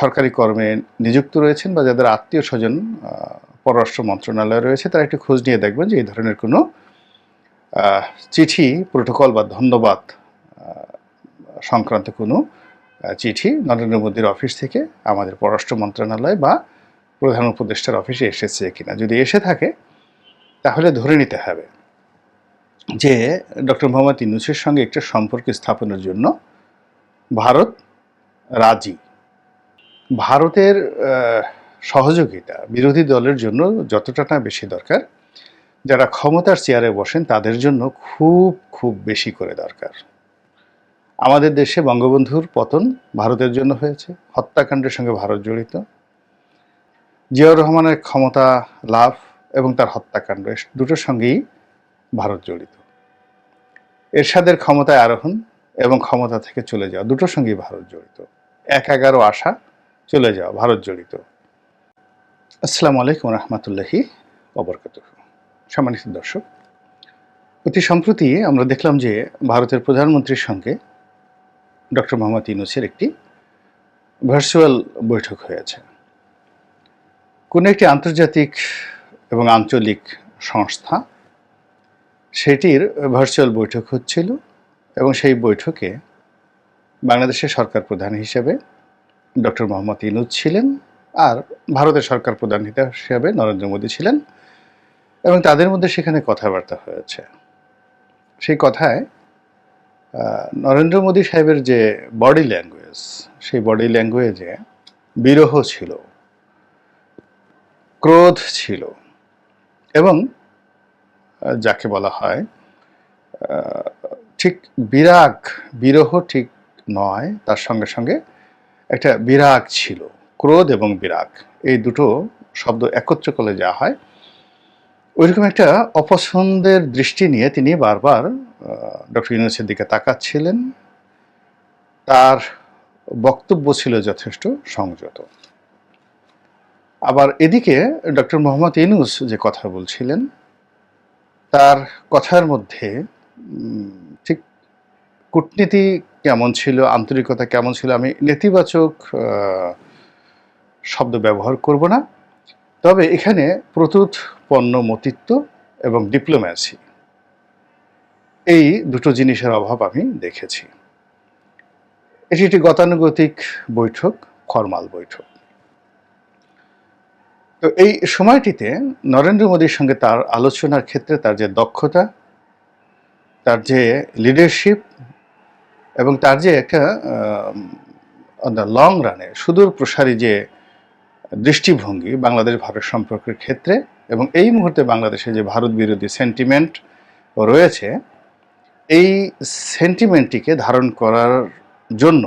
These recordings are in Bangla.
সরকারি কর্মে নিযুক্ত রয়েছেন বা যাদের আত্মীয় স্বজন পররাষ্ট্র মন্ত্রণালয়ে রয়েছে, তারা একটু খোঁজ নিয়ে দেখবেন যে এই ধরনের কোনো চিঠি, প্রোটোকল বা ধন্যবাদ সংক্রান্ত কোনো চিঠি নরেন্দ্র মোদীর অফিস থেকে আমাদের পররাষ্ট্র মন্ত্রণালয় বা প্রধান উপদেষ্টার অফিসে এসেছে কিনা। যদি এসে থাকে, তাহলে ধরে নিতে হবে যে ডক্টর মোহাম্মদ ইউনুসের সঙ্গে একটা সম্পর্ক স্থাপনের জন্য ভারত রাজি। ভারতের সহযোগিতা বিরোধী দলের জন্য যতটা না বেশি দরকার, যারা ক্ষমতার চেয়ারে বসেন তাদের জন্য খুব খুব বেশি করে দরকার। আমাদের দেশে বঙ্গবন্ধুর পতন ভারতের জন্য হয়েছে, হত্যাকাণ্ডের সঙ্গে ভারত জড়িত। জিয়াউর রহমানের ক্ষমতা লাভ এবং তার হত্যাকাণ্ড দুটোর সঙ্গেই ভারত জড়িত। এরশাদের ক্ষমতায় আরোহণ এবং ক্ষমতা থেকে চলে যাওয়া দুটোর সঙ্গেই ভারত জড়িত। এক এগারো আশা চলে যাওয়া ভারত জড়িত। আসসালামু আলাইকুম রহমতুল্লাহি অবরকাত সম্মানিত দর্শক, অতি সম্প্রতি আমরা দেখলাম যে ভারতের প্রধানমন্ত্রীর সঙ্গে ডক্টর মোহাম্মদ ইউনুসের একটি ভার্চুয়াল বৈঠক হয়েছে। কোনো একটি আন্তর্জাতিক এবং আঞ্চলিক সংস্থা সেটির ভার্চুয়াল বৈঠক হচ্ছিল এবং সেই বৈঠকে বাংলাদেশের সরকার প্রধান হিসেবে ডক্টর মোহাম্মদ ইনুজ ছিলেন আর ভারতের সরকার প্রধান হিসেবে নরেন্দ্র মোদী ছিলেন এবং তাদের মধ্যে সেখানে কথাবার্তা হয়েছে। সেই কথায় নরেন্দ্র মোদী সাহেবের যে বডি ল্যাঙ্গুয়েজ, সেই বডি ল্যাঙ্গুয়েজে বিরহ ছিল, ক্রোধ ছিল এবং যাকে বলা হয় ঠিক বিরাগ, বিরহ ঠিক নয়, তার সঙ্গে সঙ্গে একটা বিরাগ ছিল, ক্রোধ এবং বিরাগ। এই দুটো শব্দ একত্র করলে যা হয়। ওইরকম একটা অপছন্দের দৃষ্টি নিয়ে তিনি বারবার ডক্টর ইউনুসের দিকে তাকাচ্ছিলেন। তার বক্তব্য ছিল যথেষ্ট সংযত। আবার এদিকে ডক্টর মোহাম্মদ ইনুস যে কথা বলছিলেন, তার কথার মধ্যে ঠিক কূটনীতি কেমন ছিল, আন্তরিকতা কেমন ছিল, আমি নেতিবাচক শব্দ ব্যবহার করব না। তবে এখানে প্রতুত, পণ্য, মতিত্ব এবং ডিপ্লোম্যাসি এই দুটো জিনিসের অভাব আমি দেখেছি। এটি একটি গতানুগতিক বৈঠক, ফরমাল বৈঠক। তো এই সময়টিতে নরেন্দ্র মোদীর সঙ্গে তার আলোচনার ক্ষেত্রে তার যে দক্ষতা, তার যে লিডারশিপ এবং তার যে একটা অন দ্য লং রানে সুদূর প্রসারী যে দৃষ্টিভঙ্গি বাংলাদেশ ভারত সম্পর্কের ক্ষেত্রে এবং এই মুহূর্তে বাংলাদেশে যে ভারত বিরোধী সেন্টিমেন্ট রয়েছে, এই সেন্টিমেন্টটিকে ধারণ করার জন্য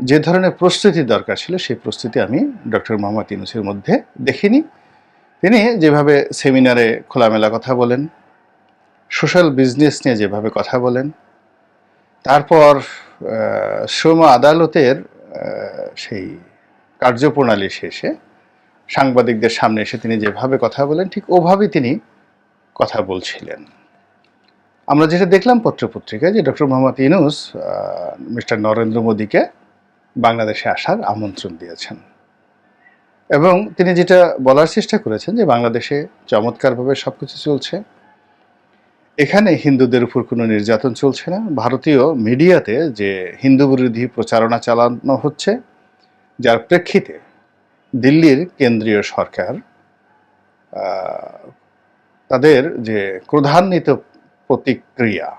যে ধরনের প্রস্তুতি দরকার ছিল, সেই প্রস্তুতি আমি ডক্টর মোহাম্মদ ইউনুসের মধ্যে দেখিনি। তিনি যেভাবে সেমিনারে খোলামেলা কথা বলেন সোশ্যাল বিজনেস নিয়ে যেভাবে কথা বলেন তারপর শ্রম আদালতের সেই কার্যপ্রণালী শেষে সাংবাদিকদের সামনে এসে তিনি যেভাবে কথা বলেন, ঠিক ওভাবেই তিনি কথা বলছিলেন। আমরা যেটা দেখলাম পত্রপত্রিকায় যে ডক্টর মোহাম্মদ ইনুস মিস্টার নরেন্দ্র মোদীকে বাংলাদেশে আসার আমন্ত্রণ দিয়েছেন। এবং তিনি যেটা বলার চেষ্টা করেছেন যে বাংলাদেশে চমৎকারভাবে সব কিছু চলছে। এখানে হিন্দুদের উপর কোনো নির্যাতন চলছে না। ভারতীয় মিডিয়াতে যে হিন্দু বিরোধী প্রচারণা চালানো হচ্ছে, যার প্রেক্ষিতে দিল্লির কেন্দ্রীয় সরকার তাদের যে ক্রোধান্বিত প্রতিক্রিয়া,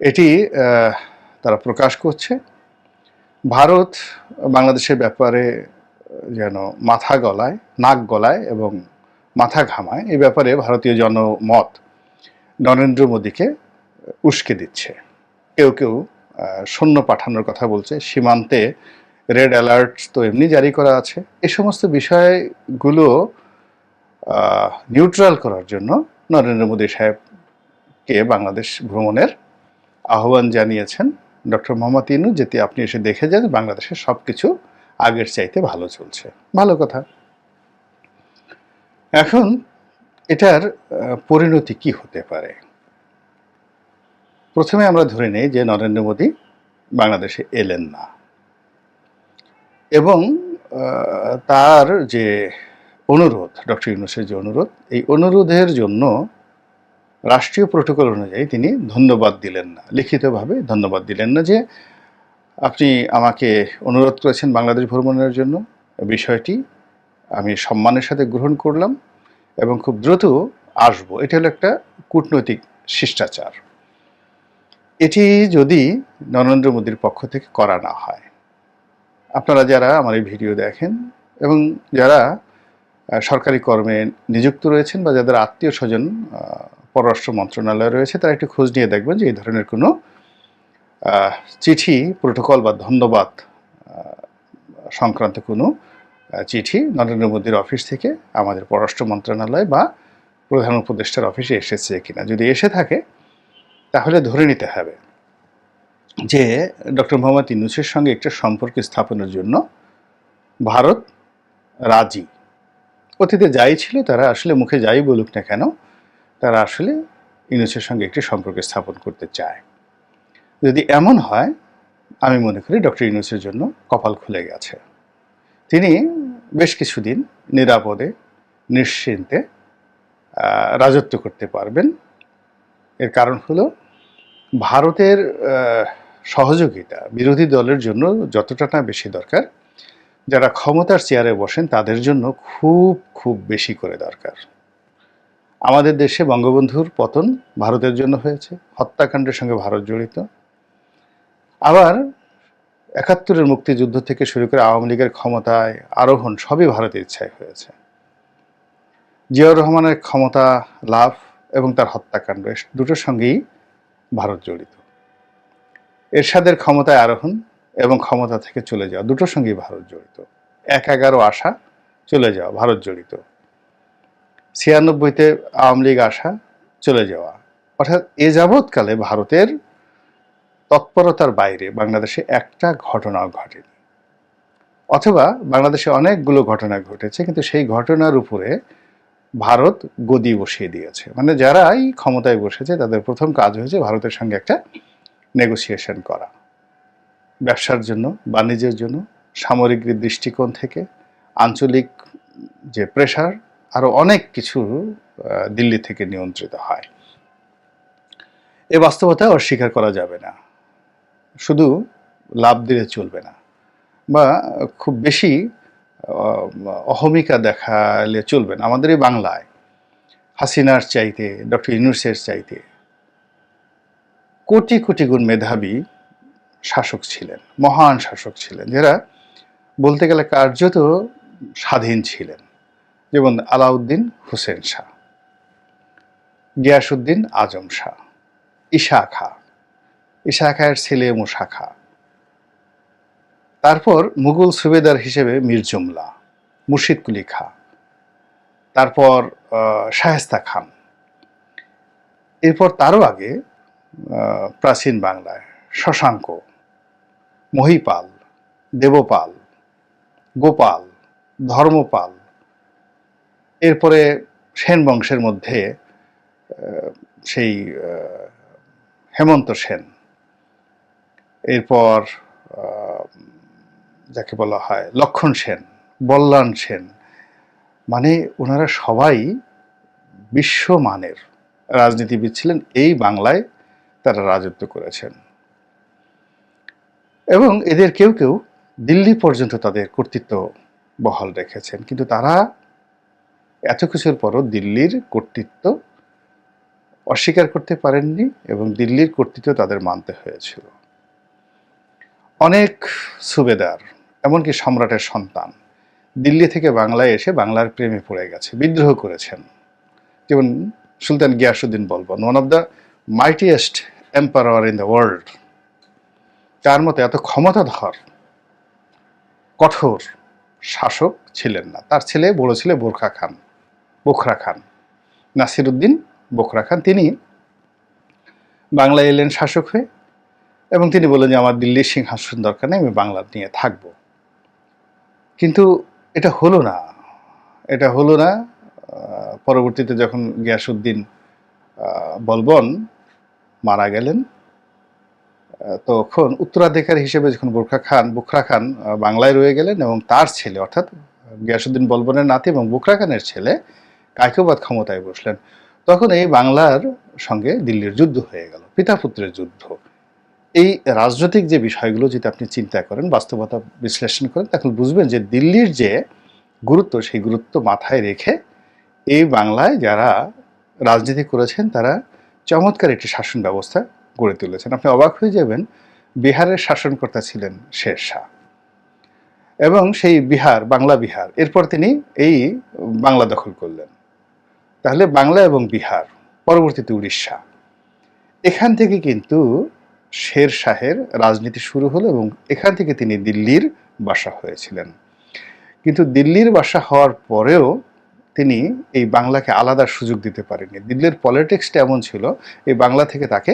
এটি তারা প্রকাশ করছে। ভারত বাংলাদেশের ব্যাপারে যেন মাথা গলায়, নাক গলায় এবং মাথা ঘামায় এই ব্যাপারে ভারতীয় জনমত নরেন্দ্র মোদীকে উস্কে দিচ্ছে। কেউ কেউ সৈন্য পাঠানোর কথা বলছে, সীমান্তে রেড অ্যালার্ট তো এমনি জারি করা আছে। এ সমস্ত বিষয়গুলো নিউট্রাল করার জন্য নরেন্দ্র মোদী সাহেবকে বাংলাদেশ ভ্রমণের আহ্বান জানিয়েছেন ডক্টর মোহাম্মদ ইনু যেতে আপনি এসে দেখে যান বাংলাদেশের সব কিছু আগের চাইতে ভালো চলছে। ভালো কথা। এখন এটার পরিণতি কি হতে পারে? প্রথমে আমরা ধরে নেই যে নরেন্দ্র মোদী বাংলাদেশে এলেন না। এবং তার যে অনুরোধ, ডক্টর ইউনুসের যে অনুরোধ, এই অনুরোধের জন্য রাষ্ট্রীয় প্রোটোকল অনুযায়ী তিনি ধন্যবাদ দিলেন না। লিখিতভাবে ধন্যবাদ দিলেন না যে আপনি আমাকে অনুরোধ করেছেন বাংলাদেশ ভ্রমণের জন্য। বিষয়টি আমি সম্মানের সাথে গ্রহণ করলাম। এবং খুব দ্রুত আসব। এটা হলো একটা কূটনৈতিক শিষ্টাচার। এটি যদি নরেন্দ্র মোদীর পক্ষ থেকে করা না হয়, আপনারা যারা আমার এই ভিডিও দেখেন এবং যারা সরকারি কর্মে নিযুক্ত রয়েছেন বা যাদের আত্মীয় স্বজন পররাষ্ট্র মন্ত্রণালয়ে রয়েছে, তারা একটু খোঁজ নিয়ে দেখবেন যে এই ধরনের কোনো চিঠি, প্রোটোকল বা ধন্যবাদ সংক্রান্ত কোনো চিঠি নরেন্দ্র মোদীর অফিস থেকে আমাদের পররাষ্ট্র মন্ত্রণালয় বা প্রধান উপদেষ্টার অফিসে এসেছে কিনা। যদি এসে থাকে, তাহলে ধরে নিতে হবে যে ডক্টর মোহাম্মদ ইউনুসের সঙ্গে একটা সম্পর্ক স্থাপনের জন্য ভারত রাজি। অতীতে যাই ছিল, তারা আসলে মুখে যাই বলুক না কেন, তারা আসলে ইনুসের সঙ্গে একটি সম্পর্ক স্থাপন করতে চায়। যদি এমন হয়, আমি মনে করি ডক্টর ইনুসের জন্য কপাল খুলে গেছে। তিনি বেশ কিছুদিন নিরাপদে, নিশ্চিন্তে রাজত্ব করতে পারবেন। এর কারণ হলো ভারতের সহযোগিতা বিরোধী দলের জন্য যতটা না বেশি দরকার। যারা ক্ষমতার চেয়ারে বসেন তাদের জন্য খুব খুব বেশি করে দরকার। আমাদের দেশে বঙ্গবন্ধুর পতন ভারতের জন্য হয়েছে, হত্যাকাণ্ডের সঙ্গে ভারত জড়িত। আবার একাত্তরের মুক্তিযুদ্ধ থেকে শুরু করে আওয়ামী লীগের ক্ষমতায় আরোহণ সবই ভারতের ইচ্ছায় হয়েছে। জিয়াউর রহমানের ক্ষমতা লাভ এবং তার হত্যাকাণ্ড দুটোর সঙ্গেই ভারত জড়িত। এরশাদের ক্ষমতায় আরোহণ এবং ক্ষমতা থেকে চলে যাওয়া দুটোর সঙ্গেই ভারত জড়িত। এক এগারো আসা চলে যাওয়া, ভারত জড়িত। ছিয়ানব্বইতে আওয়ামী লীগ আসা চলে যাওয়া। অর্থাৎ এ যাবৎকালে ভারতের তৎপরতার বাইরে বাংলাদেশে একটা ঘটনাও ঘটেনি। অথবা বাংলাদেশে অনেকগুলো ঘটনা ঘটেছে, কিন্তু সেই ঘটনার উপরে ভারত গদি বসিয়ে দিয়েছে। মানে যারাই ক্ষমতায় বসেছে, তাদের প্রথম কাজ হয়েছে ভারতের সঙ্গে একটা নেগোসিয়েশন করা। ব্যবসার জন্য, বাণিজ্যের জন্য সামরিক দৃষ্টিকোণ থেকে, আঞ্চলিক যে প্রেশার আরও অনেক কিছু দিল্লি থেকে নিয়ন্ত্রিত হয়। এ বাস্তবতা অস্বীকার করা যাবে না। শুধু লাভ দিলে চলবে না বা খুব বেশি অহমিকা দেখালে চলবে না। আমাদের এই বাংলায় হাসিনার চাইতে, ডক্টর ইউনুসের চাইতে কোটি কোটি গুণ মেধাবী শাসক ছিলেন, মহান শাসক ছিলেন, যারা বলতে গেলে কার্যত স্বাধীন ছিলেন। যেমন আলাউদ্দিন হুসেন শাহ গিয়াসুদ্দিন আজম শাহ ঈশা খা ঈশা খায়ের ছেলে মুসা খা তারপর মুঘল সুবেদার হিসেবে মীর জুমলা মুর্শিদ কুলি খা তারপর আহ, শায়েস্তা খান। এরপর তারও আগে প্রাচীন বাংলায় শশাঙ্ক মহিপাল দেবপাল গোপাল ধর্মপাল এরপরে সেন বংশের মধ্যে সেই হেমন্ত সেন। এরপর যাকে বলা হয় লক্ষণ সেন, বল্লান সেন মানে ওনারা সবাই বিশ্বমানের রাজনীতিবিদ ছিলেন। এই বাংলায় তারা রাজত্ব করেছেন। এবং এদের কেউ কেউ দিল্লি পর্যন্ত তাদের কর্তৃত্ব বহাল রেখেছেন। কিন্তু তারা এত কিছুর পরও দিল্লির কর্তৃত্ব অস্বীকার করতে পারেননি এবং দিল্লির কর্তৃত্ব তাদের মানতে হয়েছিল। অনেক সুবেদার, এমনকি সম্রাটের সন্তান। দিল্লি থেকে বাংলায় এসে বাংলার প্রেমে পড়ে গেছে, বিদ্রোহ করেছেন। যেমন সুলতান Ghiyasuddin Balban one of the mightiest empire in the world তার মতো এত ক্ষমতাধর, কঠোর শাসক ছিলেন না। তার ছেলে বড় ছেলে বোরখা খান, বোখরা খান নাসিরুদ্দিন বোখরা খান। তিনি বাংলায় এলেন শাসক হয়ে এবং তিনি বললেন যে, আমার দিল্লির সিংহাসন দরকার নেই, আমি বাংলা নিয়ে থাকব। কিন্তু এটা হলো না। এটা হলো না পরবর্তীতে যখন গিয়াসুদ্দিন বলবন মারা গেলেন তখন উত্তরাধিকারী হিসেবে যখন বোরখা খান, বুখরা খান বাংলায় রয়ে গেলেন এবং তার ছেলে, অর্থাৎ গিয়াসুদ্দিন বলবনের নাতি এবং বুখরা খানের ছেলে কায়কবাদ ক্ষমতায় বসলেন। তখন এই বাংলার সঙ্গে দিল্লির যুদ্ধ হয়ে গেল পিতা পুত্রের যুদ্ধ। এই রাজনৈতিক যে বিষয়গুলো যদি আপনি চিন্তা করেন, বাস্তবতা বিশ্লেষণ করেন তখন বুঝবেন যে দিল্লির যে গুরুত্ব, সেই গুরুত্ব মাথায় রেখে এই বাংলায় যারা রাজনীতি করেছেন, তারা চমৎকার একটি শাসন ব্যবস্থা গড়ে তুলেছেন। আপনি অবাক হয়ে যাবেন, বিহারের শাসনকর্তা ছিলেন শের শাহ এবং সেই বিহার, বাংলা বিহার, এরপর তিনি এই বাংলা দখল করলেন। তাহলে বাংলা এবং বিহার, পরবর্তীতে উড়িষ্যা। এখান থেকে কিন্তু শের শাহের রাজনীতি শুরু হলো এবং এখান থেকে তিনি দিল্লির বাসা হয়েছিলেন। কিন্তু দিল্লির বাসা হওয়ার পরেও তিনি এই বাংলাকে আলাদা সুযোগ দিতে পারেননি। দিল্লির পলিটিক্সটা এমন ছিল, এই বাংলা থেকে তাকে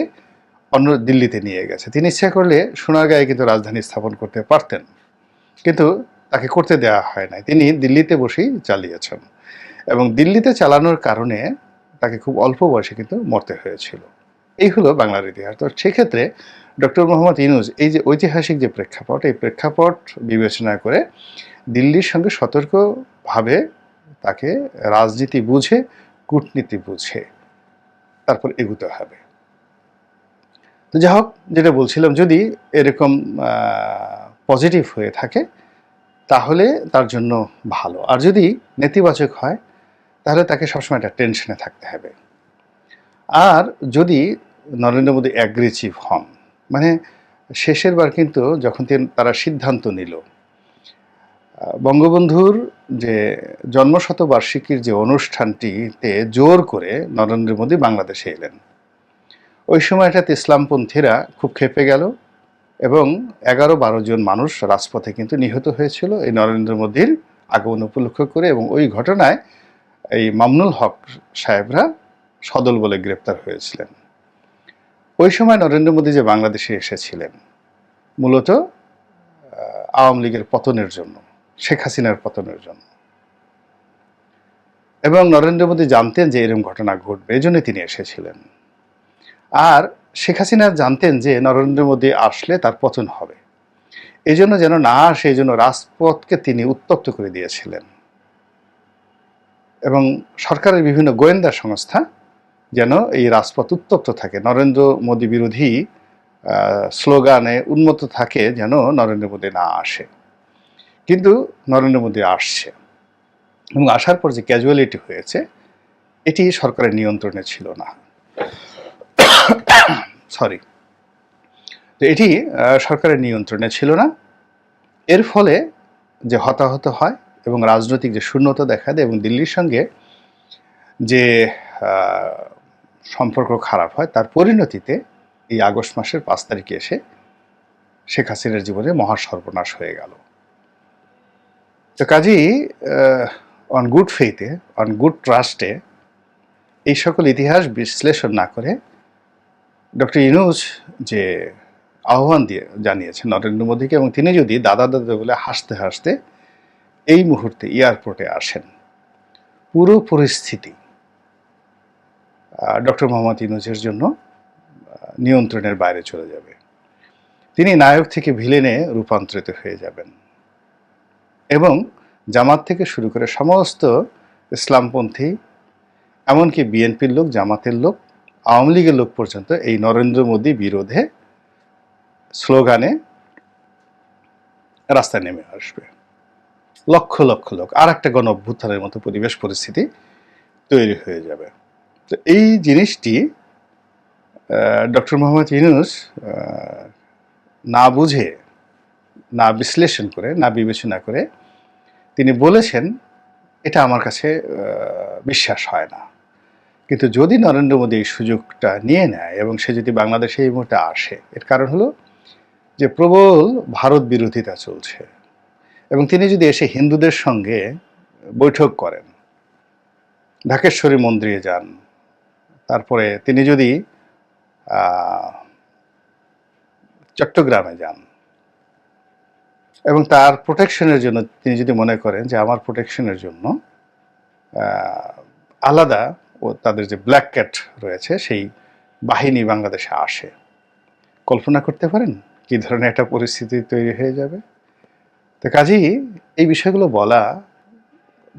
অন্য দিল্লিতে নিয়ে গেছে। তিনি ইচ্ছা করলে সোনারগাঁয়ে কিন্তু রাজধানী স্থাপন করতে পারতেন, কিন্তু তাকে করতে দেওয়া হয় নাই। তিনি দিল্লিতে বসেই চালিয়েছেন এবং দিল্লিতে চালানোর কারণে তাকে খুব অল্প বয়সে কিন্তু মরতে হয়েছিল। এই হলো বাংলার ইতিহাস। তো সেক্ষেত্রে ডক্টর মোহাম্মদ ইনুজ এই যে ঐতিহাসিক যে প্রেক্ষাপট, এই প্রেক্ষাপট বিবেচনা করে দিল্লির সঙ্গে সতর্কভাবে তাকে রাজনীতি বুঝে, কূটনীতি বুঝে তারপর এগুতে হবে। তো যাই হোক, যেটা বলছিলাম, যদি এরকম পজিটিভ হয়ে থাকে, তাহলে তার জন্য ভালো। আর যদি নেতিবাচক হয়, তাহলে তাকে সবসময় একটা টেনশনে থাকতে হবে। আর যদি নরেন্দ্র মোদী অ্যাগ্রেসিভ হন। মানে শেষের বার কিন্তু যখন তিন- তারা সিদ্ধান্ত নিল বঙ্গবন্ধুর যে জন্মশতবার্ষিকীর যে অনুষ্ঠানটিতে জোর করে নরেন্দ্র মোদী বাংলাদেশে এলেন। ওই সময়টাতে ইসলামপন্থীরা খুব খেপে গেল এবং এগারো বারো জন মানুষ রাজপথে কিন্তু নিহত হয়েছিল এই নরেন্দ্র মোদীর আগমন উপলক্ষ করে এবং ওই ঘটনায় এই মামনুল হক সাহেবরা সদল বলে গ্রেপ্তার হয়েছিলেন। ওই সময় নরেন্দ্র মোদী যে বাংলাদেশে এসেছিলেন, মূলত আওয়ামী লীগের পতনের জন্য, শেখ হাসিনার পতনের জন্য। এবং নরেন্দ্র মোদী জানতেন যে এরকম ঘটনা ঘটবে, এই জন্য তিনি এসেছিলেন। আর শেখ হাসিনা জানতেন যে নরেন্দ্র মোদী আসলে তার পতন হবে। এই জন্য যেন না আসে, এই জন্য রাজপথকে তিনি উত্তপ্ত করে দিয়েছিলেন। এবং সরকারের বিভিন্ন গোয়েন্দা সংস্থা যেন এই রাজপথ উত্তপ্ত থাকে। নরেন্দ্র মোদী বিরোধী স্লোগানে উন্মত্ত থাকে যেন নরেন্দ্র মোদী না আসে। কিন্তু নরেন্দ্র মোদী আসছে এবং আসার পর যে ক্যাজুয়ালিটি হয়েছে, এটি সরকারের নিয়ন্ত্রণে ছিল না। সরি তো এটি সরকারের নিয়ন্ত্রণে ছিল না। এর ফলে যে হতাহত হয় এবং রাজনৈতিক যে শূন্যতা দেখা দেয় এবং দিল্লির সঙ্গে যে সম্পর্ক খারাপ হয়, তার পরিণতিতে এই আগস্ট মাসের পাঁচ তারিখে এসে শেখ হাসিনার জীবনে মহা সর্বনাশ হয়ে গেল। তো কাজেই অন গুড ফেইতে অন গুড ট্রাস্টে এই সকল ইতিহাস বিশ্লেষণ না করে ডক্টর ইনুজ যে আহ্বান দিয়ে জানিয়েছেন নরেন্দ্র মোদীকে এবং তিনি যদি দাদা দাদা বলে হাসতে হাসতে এই মুহূর্তে এয়ারপোর্টে আসেন, পুরো পরিস্থিতি ডক্টর মোহাম্মদ ইনুজের জন্য নিয়ন্ত্রণের বাইরে চলে যাবে। তিনি নায়ক থেকে ভিলেনে রূপান্তরিত হয়ে যাবেন এবং জামাত থেকে শুরু করে সমস্ত ইসলামপন্থী, এমনকি বিএনপির লোক, জামাতের লোক, আওয়ামী লীগের লোক পর্যন্ত এই নরেন্দ্র মোদী বিরোধে স্লোগানে রাস্তায় নেমে আসবে। লক্ষ লক্ষ লোক আর একটা গণ অভ্যুত্থানের মতো পরিবেশ, পরিস্থিতি তৈরি হয়ে যাবে। তো এই জিনিসটি ডক্টর মোহাম্মদ ইউনুস না বুঝে, না বিশ্লেষণ করে, না বিবেচনা করে তিনি বলেছেন, এটা আমার কাছে বিশ্বাস হয় না। কিন্তু যদি নরেন্দ্র মোদী এই সুযোগটা নিয়ে নেয় এবং সে যদি বাংলাদেশে এই মুহূর্তে আসে, এর কারণ হলো যে প্রবল ভারত বিরোধিতা চলছে। এবং তিনি যদি এসে হিন্দুদের সঙ্গে বৈঠক করেন, ঢাকেশ্বরী মন্দিরে যান তারপরে তিনি যদি চট্টগ্রামে যান, এবং তার প্রোটেকশনের জন্য তিনি যদি মনে করেন যে আমার প্রোটেকশনের জন্য আলাদা ও তাদের যে ব্ল্যাক ক্যাট রয়েছে, সেই বাহিনী বাংলাদেশে আসে। কল্পনা করতে পারেন কী ধরনের একটা পরিস্থিতি তৈরি হয়ে যাবে? তো কাজেই এই বিষয়গুলো বলা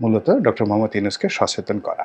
মূলত ডক্টর মোহাম্মদ ইউনুসকে সচেতন করা।